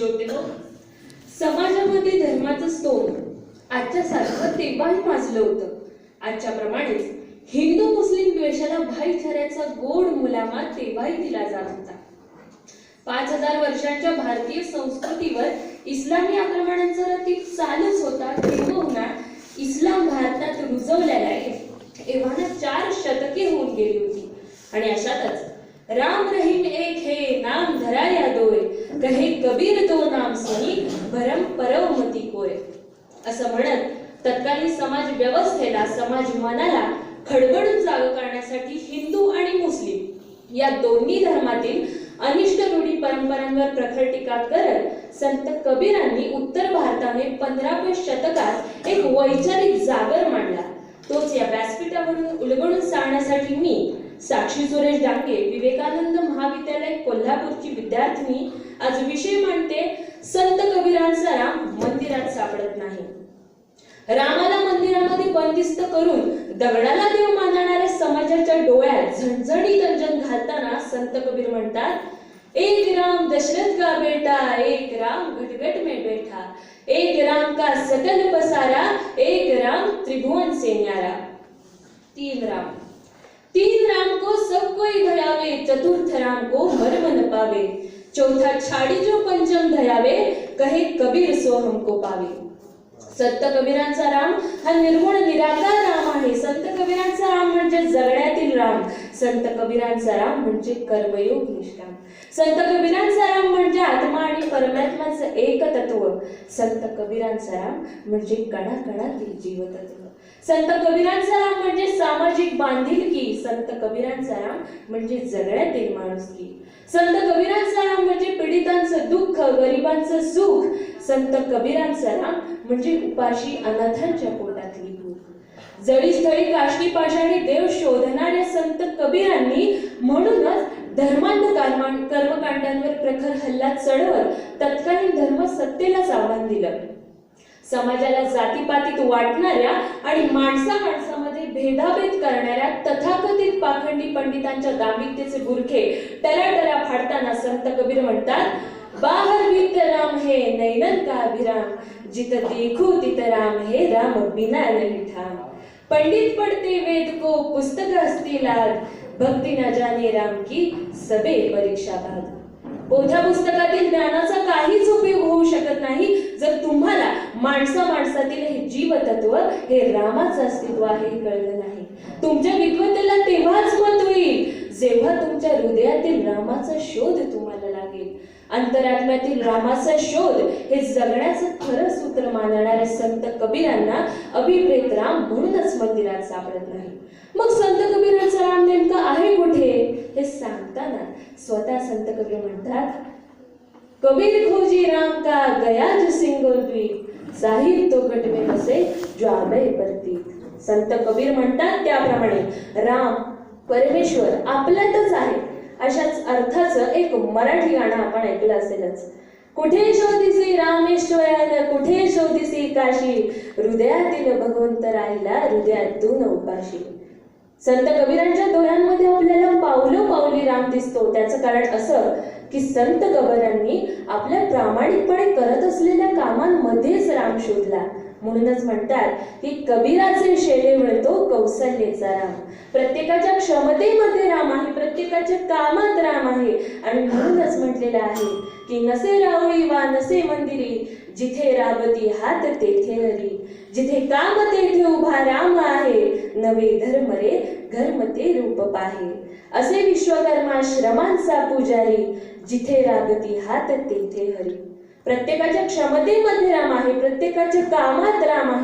श्रोते हो समाजामध्ये धर्माचं स्तोम आजच्या सारखं तेव्हाही माजलं होतं. आजच्या प्रमाणेच हिंदू मुस्लिम द्वेषाला भाईचाऱ्याचा गोड मुलामा तेव्हाही दिला जात होता. पाच हजार वर्षांच्या भारतीय संस्कृतीवर इस्लामी आक्रमणांचा रतीब चालूच होता तेव्हा इस्लाम भारतात रुजवलेला एव्हाना चार शतके होऊन गेली होती. आणि अशातच राम रहीम एक हे नाम धराया दोय कहे कबीर तो नाम सुनी भरम परवमती कोय. असं म्हणत तत्कालीन समाज व्यवस्थेला समाज मनाला खडबडून जाग करण्यासाठी हिंदू आणि मुस्लिम या दोन्ही धर्मातील अनिष्ट रूढी परंपरांवर प्रखर टीका करत संत कबीरांनी उत्तर भारताने पंधराव्या शतकात एक वैचारिक जागर मांडला. तोच या व्यासपीठावरून उलगडून सांगण्यासाठी मी साक्षी सुरेश डांगे विवेकानंद महाविद्यालय कोल्हापूरची विद्यार्थिनी. आज विषय मांडते संत कबीरांचा राम मंदिरात सापडत नाही. रामाला मंदिरामध्ये बंदिस्त करून दगडाला देव मानणाऱ्या समाजाच्या डोळ्यात झणझणी गंजन घालताना संत कबीर म्हणतात एक राम दशरथ का बेटा एक राम घटघट में बैठा एक राम का सकल पसारा एक राम त्रिभुवन से न्यारा. तीन राम। सब कोई धयावे चतुर्थ राम को मर मन पावे। चौथा छाड़ी जो पंचम धयावे कहे कबीर सो हमको पावे। संत कबीरांचा राम हा निर्गुण निराकार राम आहे. संत कबीरांचा राम म्हणजे जगण्यातील राम. संत कबीरांचा राम म्हणजे कर्मयोग निष्ठा संत कबीरांचा राम म्हणजे आत्मा आणि परमात्माचं एक तत्व. संत कबीरांचा राम म्हणजे कणाकणातील जीवतत्व. संत कबीरांचा राम म्हणजे सामाजिक बांधिलकी. संत कबीरांचा राम म्हणजे जगण्यातील माणुसकी. संत कबीरांचा राम म्हणजे पीडितांचं दुःख गरिबांचं सुख संत कबीरांचा राम म्हणजे उपाशी अनाथांच्या पोटातली भूक जळी स्थळी काष्टी पाशाने देव शोधणाऱ्या संत कबीरांनी म्हणूनच धर्मांध कर्मकांडांवर प्रखर हल्ला चढवत तत्कालीन धर्म सत्तेलाच आव्हान दिलं. समाजाला जातीपातीत वाटणाऱ्या आणि माणसा माणसामध्ये भेदाभेद करणाऱ्या तथाकथित पाखंडी पंडितांच्या दांभिकतेचे बुरखे टराटरा फाडताना संत कबीर म्हणतात बाहर भीत राम हे नैनन का अभिराम? जित देखो तित राम हे राम बिना नहीं ठाम। पंडित पढ़ते वेद को पुस्तक असतील लाद। भक्ति न जाने राम की सबे परीक्षा बाद। ओझ्या पुस्तकातील ज्ञानाचा काहीच उपयोग होऊ शकत नाही जर तुम्हाला माणसा माणसातील हे जीवतत्व हे रामाचं अस्तित्व आहे हे कळलं नाही. तुमच्या विद्वत्तेला तेव्हाच मत होईल जेव्हा तुमच्या हृदयातील रामाचा शोध तुम्हाला लागेल अंतरात्म्यातील रामाचा शोध हे जगण्याचं खरं सूत्र मानणाऱ्या संत कबीरांना अभिप्रेत राम म्हणूनच मंदिरात सापडत नाही. मग संत कबीरांचा राम नेमका आहे कुठे? हे सांगताना स्वतः संत कबीर म्हणतात कबीर खोजी राम का गया जो सिंगोल द्वीप साहिब तो गट में बसे जो परती संत कबीर म्हणतात त्याप्रमाणे राम परमेश्वर आपल्यातच आहे. अशाच अर्थाचं एक मराठी गाणं आपण ऐकलं असेलच. कुठे शोधिसी रामेश्वरान कुठे शोधिसी काशी? हृदयातील भगवंत राहिला हृदयातून उपाशी. संत कबीरांच्या डोळ्यांमध्ये आपल्याला पावलो पावली राम दिसतो. त्याचं कारण असं की संत कबीरांनी आपल्या प्रामाणिकपणे करत असलेल्या कामांमध्येच राम शोधला. म्हणूनच म्हणतात की कबीराचे शेले मिळतो कौशल्येचा राम. प्रत्येकाच्या क्षमतेमध्ये राम आहे प्रत्येकाच्या कामात राम आहे. आणि म्हणूनच म्हटलेलं आहे की नसे राहुळी वा नसे मंदिरी जिथे राबती हात तेथे हरी. जिथे काम तेथे उभा राम आहे नवे धर्म रे धर्म ते रूप पाहे. असे विश्वकर्मा श्रमांचा पुजारी जिथे राबती हात तेथे हरी. प्रत्येकाच्या क्षमतेमध्ये राम आहे प्रत्येकाच्या कामात राम आहे.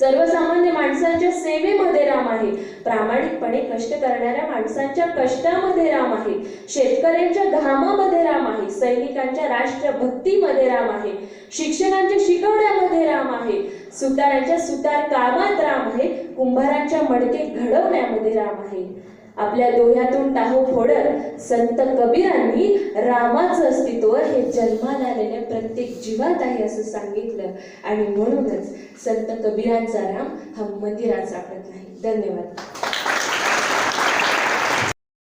सर्वसामान्य माणसांच्या सेवेमध्ये राम आहे. प्रामाणिकपणे कष्ट करणाऱ्या माणसांच्या कष्टामध्ये राम आहे. शेतकऱ्यांच्या घामामध्ये राम आहे. सैनिकांच्या राष्ट्रभक्तीमध्ये राम आहे. शिक्षकांच्या शिकवण्यामध्ये राम आहे. सुतारांच्या सुतार कामात राम आहे. कुंभारांच्या मडके घडवण्यामध्ये राम आहे. आपल्या डोळ्यातून टाहो फोडत संत कबीरांनी रामाचं अस्तित्व हे जन्माला आलेल्या प्रत्येक जीवात आहे असं सांगितलं. आणि म्हणूनच संत कबीरांचा राम हा मंदिरात सापडत नाही. धन्यवाद.